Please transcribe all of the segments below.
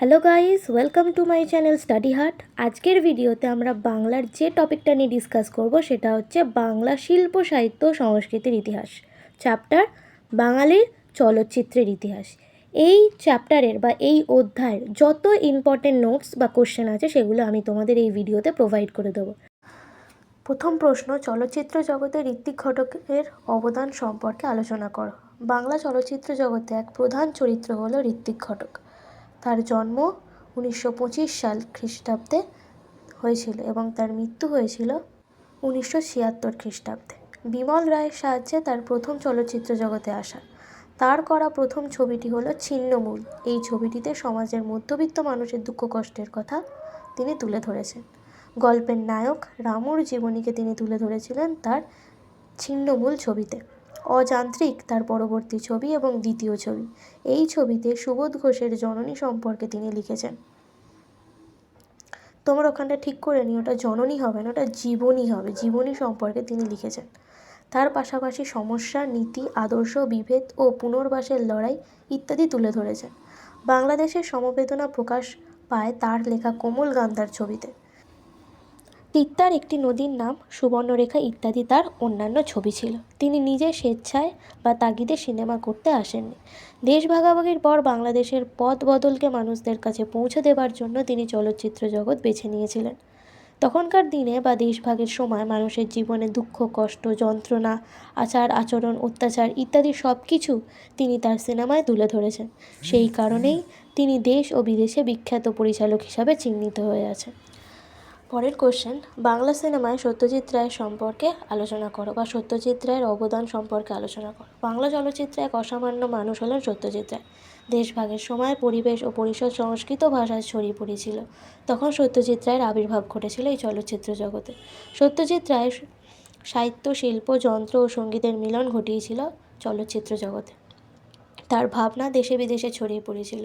Hello guys welcome to my channel study heart আজকের ভিডিওতে আমরা বাংলার যে টপিকটা নিয়ে ডিসকাস করব, সেটা হচ্ছে বাংলা শিল্প সাহিত্য সংস্কৃতির ইতিহাস। চ্যাপ্টার বাঙালির চলচ্চিত্রের ইতিহাস। এই চ্যাপ্টারের বা এই অধ্যায়ের যত ইম্পর্টেন্ট নোটস বা কোশ্চেন আছে, সেগুলো আমি তোমাদের এই ভিডিওতে প্রোভাইড করে দেবো। প্রথম প্রশ্ন, চলচ্চিত্র জগতে ঋত্বিক ঘটকের অবদান সম্পর্কে আলোচনা করো। বাংলা চলচ্চিত্র জগতে এক প্রধান চরিত্র হলো ঋত্বিক ঘটক। তার জন্ম উনিশশো পঁচিশ সাল খ্রিস্টাব্দে হয়েছিল এবং তার মৃত্যু হয়েছিল উনিশশো ছিয়াত্তর খ্রিস্টাব্দে। বিমল রায়ের সাহায্যে তার প্রথম চলচ্চিত্র জগতে আসা। তার করা প্রথম ছবিটি হলো ছিন্নমূল। এই ছবিটিতে সমাজের মধ্যবিত্ত মানুষের দুঃখ কষ্টের কথা তিনি তুলে ধরেছেন। গল্পের নায়ক রামুর জীবনীকে তিনি তুলে ধরেছিলেন তার ছিন্নমূল ছবিতে। অযান্ত্রিক তার পরবর্তী ছবি এবং দ্বিতীয় ছবি। এই ছবিতে সুবোধ ঘোষের জননী সম্পর্কে তিনি লিখেছেন। তোমার ওখানটা ঠিক করে নি ওটা জননী হবে না, ওটা জীবনী হবে। জীবনী সম্পর্কে তিনি লিখেছেন। তার পাশাপাশি সমস্যা, নীতি, আদর্শ, বিভেদ ও পুনর্বাসের লড়াই ইত্যাদি তুলে ধরেছেন। বাংলাদেশের সমবেদনা প্রকাশ পায় তার লেখা কোমল গান্ধার ছবিতে। তিত্তার একটি নদীর নাম, সুবর্ণরেখা ইত্যাদি তার অন্যান্য ছবি ছিল। তিনি নিজে স্বেচ্ছায় বা তাগিদে সিনেমা করতে আসেননি। দেশ ভাগাভাগির পর বাংলাদেশের পথ বদলকে মানুষদের কাছে পৌঁছে দেবার জন্য তিনি চলচ্চিত্র জগৎ বেছে নিয়েছিলেন। তখনকার দিনে বা দেশভাগের সময় মানুষের জীবনে দুঃখ, কষ্ট, যন্ত্রণা, আচার, আচরণ, অত্যাচার ইত্যাদি সব কিছু তিনি তার সিনেমায় তুলে ধরেছেন। সেই কারণেই তিনি দেশ ও বিদেশে বিখ্যাত পরিচালক হিসাবে চিহ্নিত হয়ে আছেন। পরের কোশ্চেন বাংলা সিনেমায় সত্যজিৎ রায়ের সম্পর্কে আলোচনা করো বা সত্যজিৎ রায়ের অবদান সম্পর্কে আলোচনা করো। বাংলা চলচ্চিত্রে এক অসামান্য মানুষ হলেন সত্যজিৎ রায়। দেশভাগের সময় পরিবেশ ও পরিষদ সংস্কৃত ভাষায় ছড়িয়ে পড়েছিল। তখন সত্যজিৎ রায়ের আবির্ভাব ঘটেছিল এই চলচ্চিত্র জগতে। সত্যজিৎ রায় সাহিত্য, শিল্প, যন্ত্র ও সঙ্গীতের মিলন ঘটিয়েছিল চলচ্চিত্র জগতে। তার ভাবনা দেশে বিদেশে ছড়িয়ে পড়েছিল।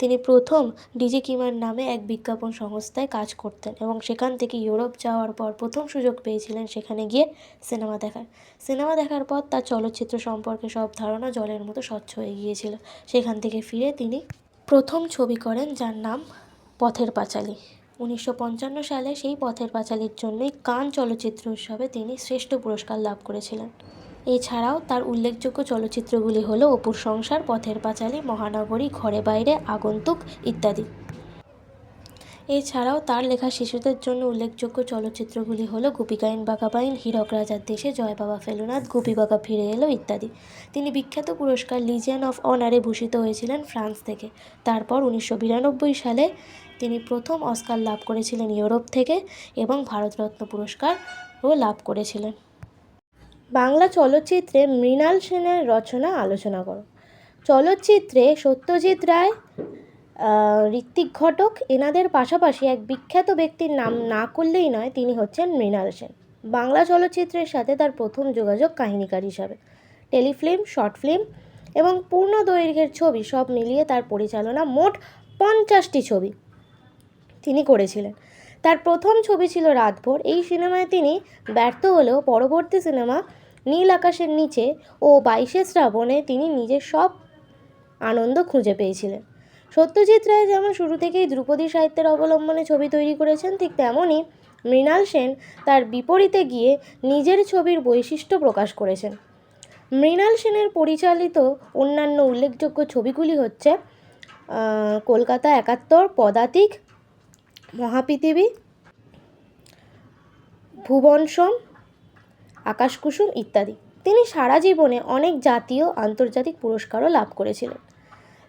তিনি প্রথম ডিজি কিমার নামে এক বিজ্ঞাপন সংস্থায় কাজ করতেন এবং সেখান থেকে ইউরোপ যাওয়ার পর প্রথম সুযোগ পেয়েছিলেন সেখানে গিয়ে সিনেমা দেখার। সিনেমা দেখার পর তার চলচ্চিত্র সম্পর্কে সব ধারণা জলের মতো স্বচ্ছ হয়ে গিয়েছিল। সেখান থেকে ফিরে তিনি প্রথম ছবি করেন যার নাম পথের পাঁচালী। উনিশশো পঞ্চান্ন সালে সেই পথের পাঁচালীর জন্যই কান চলচ্চিত্র উৎসবে তিনি শ্রেষ্ঠ পুরস্কার লাভ করেছিলেন। এছাড়াও তার উল্লেখযোগ্য চলচ্চিত্রগুলি হলো অপুর সংসার, পথের পাঁচালী, মহানগরী, ঘরে বাইরে, আগন্তুক ইত্যাদি। এছাড়াও তার লেখা শিশুদের জন্য উল্লেখযোগ্য চলচ্চিত্রগুলি হলো গোপিকাইন বাঘাবাইন হীরক রাজার দেশে জয় বাবা ফেলুনাথ, গোপী বাঘা ফিরে এলো ইত্যাদি। তিনি বিখ্যাত পুরস্কার লিজিয়ান অফ অনারে ভূষিত হয়েছিলেন ফ্রান্স থেকে। তারপর উনিশশো বিরানব্বই সালে তিনি প্রথম অস্কার লাভ করেছিলেন ইউরোপ থেকে এবং ভারতরত্ন পুরস্কারও লাভ করেছিলেন। বাংলা চলচ্চিত্রে মৃণাল সেনের রচনা আলোচনা করো। চলচ্চিত্রে সত্যজিৎ রায় ঋত্বিক ঘটক এনাদের পাশাপাশি এক বিখ্যাত ব্যক্তির নাম না করলেই নয়, তিনি হচ্ছেন মৃণাল সেন। বাংলা চলচ্চিত্রের সাথে তার প্রথম যোগাযোগ কাহিনীকার হিসাবে। টেলিফিল্ম, শর্ট ফিল্ম এবং পূর্ণ দৈর্ঘ্যের ছবি সব মিলিয়ে তার পরিচালনা মোট পঞ্চাশটি ছবি তিনি করেছিলেন। তার প্রথম ছবি ছিল রাতভর। এই সিনেমায় তিনি ব্যর্থ হলেও পরবর্তী সিনেমা নীল আকাশের নিচে ও বাইশে শ্রাবণে তিনি নিজের সব আনন্দ খুঁজে পেয়েছিলেন। সত্যজিৎ রায় যেমন শুরু থেকেই ধ্রুপদী সাহিত্যের অবলম্বনে ছবি তৈরি করেছেন, ঠিক তেমনই মৃণাল সেন তার বিপরীতে গিয়ে নিজের ছবির বৈশিষ্ট্য প্রকাশ করেছেন। মৃণাল সেনের পরিচালিত অন্যান্য উল্লেখযোগ্য ছবিগুলি হচ্ছে কলকাতা একাত্তর, পদাতিক, মহাপৃথিবী, ভুবনসম আকাশকুসুম ইত্যাদি। তিনি সারা জীবনে অনেক জাতীয়, আন্তর্জাতিক পুরস্কারও লাভ করেছিলেন।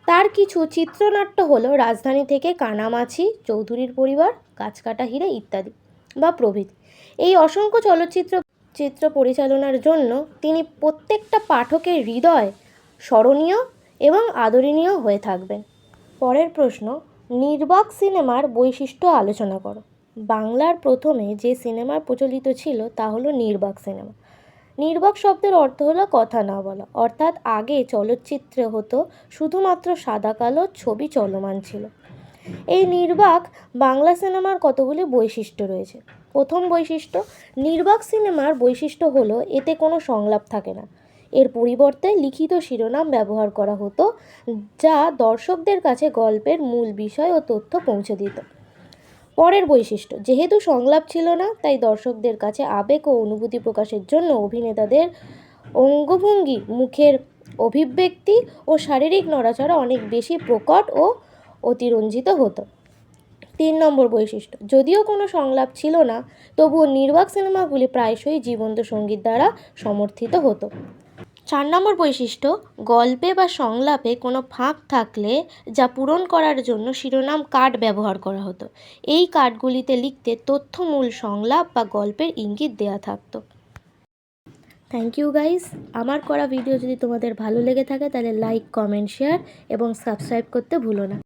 তার কিছু চিত্রনাট্য হলো রাজধানী থেকে কানামাছি, চৌধুরীর পরিবার, গাছকাটা হিরে ইত্যাদি বা প্রভৃতি। এই অসংখ্য চলচ্চিত্র, চিত্র পরিচালনার জন্য তিনি প্রত্যেকটা পাঠকের হৃদয় স্মরণীয় এবং আদরণীয় হয়ে থাকবেন। পরের প্রশ্ন, নির্বাক সিনেমার বৈশিষ্ট্য আলোচনা করো। বাংলার প্রথমে যে সিনেমা প্রচলিত ছিল তা হলো নির্বাক সিনেমা। নির্বাক শব্দের অর্থ হলো কথা না বলা। অর্থাৎ আগে চলচ্চিত্রে হতো শুধুমাত্র সাদা কালো ছবি চলমান ছিল। এই নির্বাক বাংলা সিনেমার কতগুলি বৈশিষ্ট্য রয়েছে? প্রথম বৈশিষ্ট্য, নির্বাক সিনেমার বৈশিষ্ট্য হলো এতে কোনো সংলাপ থাকে না। এর পরিবর্তে লিখিত শিরোনাম ব্যবহার করা হতো, যা দর্শকদের কাছে গল্পের মূল বিষয় ও তথ্য পৌঁছে দিত। পরের বৈশিষ্ট্য, যেহেতু সংলাপ ছিল না, তাই দর্শকদের কাছে আবেগ ও অনুভূতি প্রকাশের জন্য অভিনেতাদের অঙ্গভঙ্গি, মুখের অভিব্যক্তি ও শারীরিক নড়াচড়া অনেক বেশি প্রকট ও অতিরঞ্জিত হতো। তিন নম্বর বৈশিষ্ট্য, যদিও কোনো সংলাপ ছিল না, তবুও নির্বাক সিনেমাগুলি প্রায়শই জীবন্ত সংগীত দ্বারা সমর্থিত হতো। চার নম্বর বৈশিষ্ট্য, গল্পে বা সংলাপে কোনো ফাঁক থাকলে যা পূরণ করার জন্য শিরোনাম কার্ড ব্যবহার করা হতো। এই কার্ডগুলিতে লিখতে তথ্যমূল সংলাপ বা গল্পের ইঙ্গিত দেওয়া থাকতো। থ্যাংক ইউ গাইস আমার করা ভিডিও যদি তোমাদের ভালো লেগে থাকে তাহলে লাইক কমেন্ট শেয়ার এবং সাবস্ক্রাইব করতে ভুলো না।